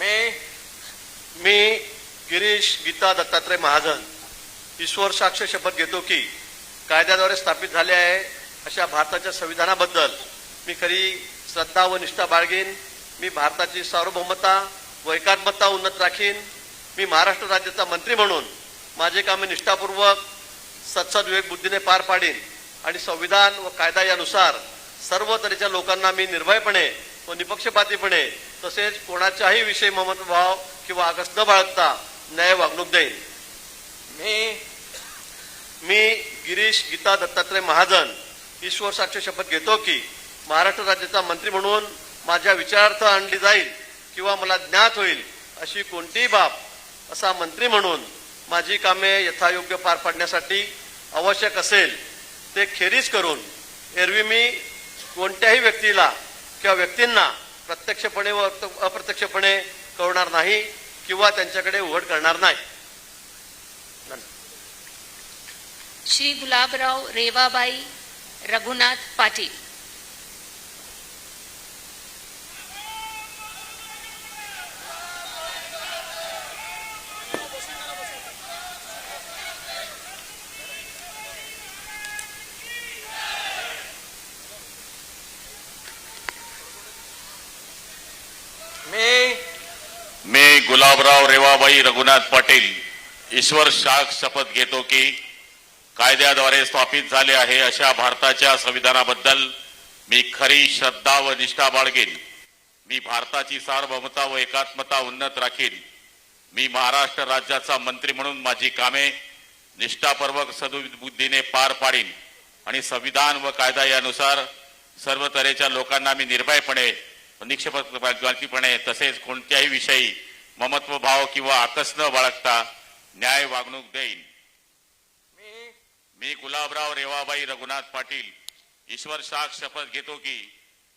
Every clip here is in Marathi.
मी मी गिरीश गीता दत्तात्रय महाजन ईश्वर साक्ष शपथ घेतो की कायद्याद्वारे स्थापित झाले आहे अशा भारताच्या संविधानाबद्दल मी खरी श्रद्धा व निष्ठा बाळगेन. मी भारताची सार्वभौमता व एकात्मता उन्नत राखीन. मी महाराष्ट्र राज्याचा मंत्री म्हणून माझे कामे निष्ठापूर्वक सत्सद विवेक बुद्धीने पार पाडीन आणि संविधान व कायदा यानुसार सर्व तऱ्हेच्या लोकांना मी निर्भयपणे व निपक्षपातीपणे तसेच कोणाच्याही विषयी ममत्वभाव किंवा आकस न बाळगता न्याय वागणूक देईन मी मी गिरीश गीता दत्तात्रय महाजन ईश्वर साक्ष शपथ घेतो की महाराष्ट्र राज्याचा मंत्री म्हणून माझ्या विचारार्थ आणली जाईल किंवा मला ज्ञात होईल अशी कोणतीही बाब असा मंत्री म्हणून माझी कामे यथायोग्य पार पाडण्यासाठी आवश्यक असेल ते खेरीज करून एरवी मी कोणत्याही व्यक्तीला किंवा व्यक्तींना प्रत्यक्षपणे व अप्रत्यक्षपणे कळणार नाही किंवा त्यांच्याकडे उघड करणार नाही. श्री गुलाबराव रेवाबाई रघुनाथ पाटील. मी मी गुलाबराव रेवाबाई रघुनाथ पाटील ईश्वर शाख शपथ घेतो की कायद्याद्वारे स्थापित झाले आहे अशा भारताच्या संविधानाबद्दल मी खरी श्रद्धा व निष्ठा बाळगेन. मी भारताची सार्वभौमता व एकात्मता उन्नत राखीन. मी महाराष्ट्र राज्याचा मंत्री म्हणून माझी कामे निष्ठापूर्वक सदुबुद्धीने पार पाडीन आणि संविधान व कायदा यानुसार सर्व तऱ्हेच्या लोकांना मी निर्भयपणे व निक्षेपणे तसेच कोणत्याही विषयी ममत्व भाव किंवा आकस न बाळगता न्याय वागणूक देईन. मी मी गुलाबराव रेवाबाई रघुनाथ पाटील ईश्वर शाख शपथ घेतो की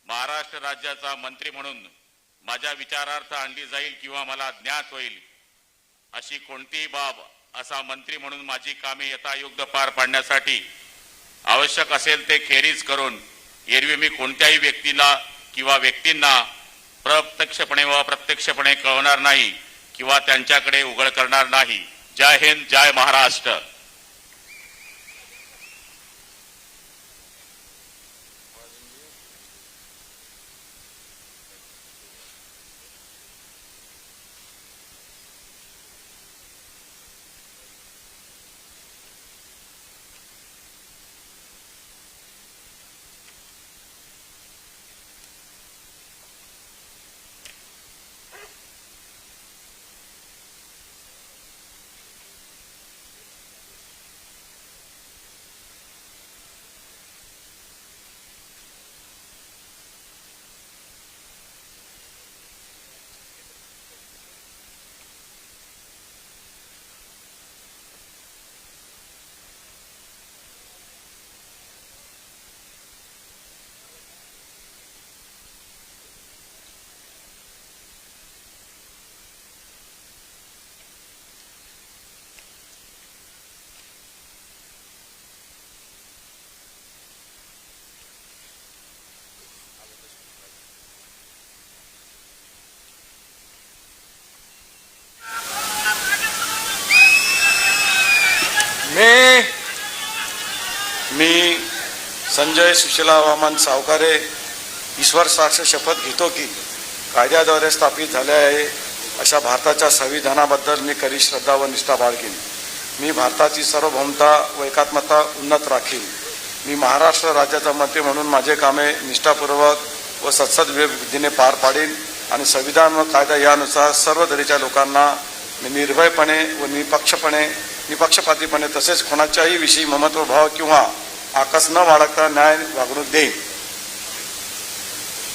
महाराष्ट्र राज्याचा मंत्री म्हणून माझ्या विचारार्थ आणली जाईल किंवा मला ज्ञात होईल अशी कोणतीही बाब असा मंत्री म्हणून माझी कामे यथायोग्य पार पाडण्यासाठी आवश्यक असेल ते खेरीज करून एरवी मी कोणत्याही व्यक्तीला किंवा व्यक्तींना प्रत्यक्षपणे व अप्रत्यक्षपणे कळवणार नाही किंवा त्यांच्याकडे उघड करणार नाही. जय हिंद जय महाराष्ट्र. मी मी संजय सुशीला वामन सावकारे ईश्वर साक्ष शपथ घेतो की कायद्याद्वारे स्थापित झाले आहे अशा भारताच्या संविधानाबद्दल मी करी श्रद्धा व निष्ठा बाळगीन. मी भारताची सार्वभौमता व एकात्मता उन्नत राखीन. मी महाराष्ट्र राज्याचा मंत्री म्हणून माझे कामे निष्ठापूर्वक व सत्सद बुद्धीने पार पाडीन आणि संविधान व कायदा यानुसार सर्व दरीच्या लोकांना मी निर्भयपणे व निपक्षपणे निपक्षपातीपणे तसेच कोणाच्याही विषयी ममत्व भाव किंवा आकस न बाळगता न्याय वागणूक देईन.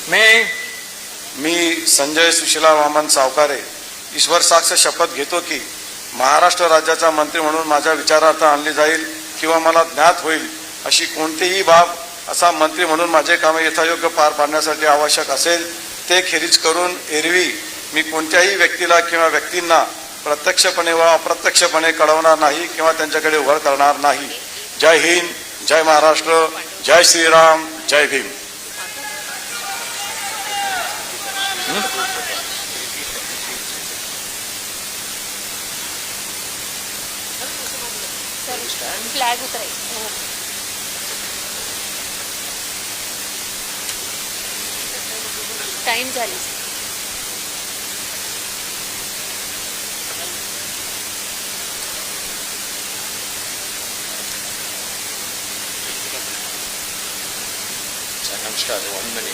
मी मी संजय सुशीला वामन सावकारे ईश्वर साक्ष शपथ घेतो की महाराष्ट्र राज्याचा मंत्री म्हणून माझ्या विचारार्थ आणली जाईल किंवा मला ज्ञात होईल अशी कोणतीही बाब असा मंत्री म्हणून माझे कामे यथायोग्य पार पाडण्यासाठी आवश्यक असेल ते खेरीज करून एरवी मी कोणत्याही व्यक्तीला किंवा व्यक्तींना प्रत्यक्षपणे व अप्रत्यक्षपणे कळवणार नाही किंवा त्यांच्याकडे उघड करणार नाही. जय हिंद जय महाराष्ट्र जय श्रीराम जय भीम. टाइम झाली. 力でもあんなに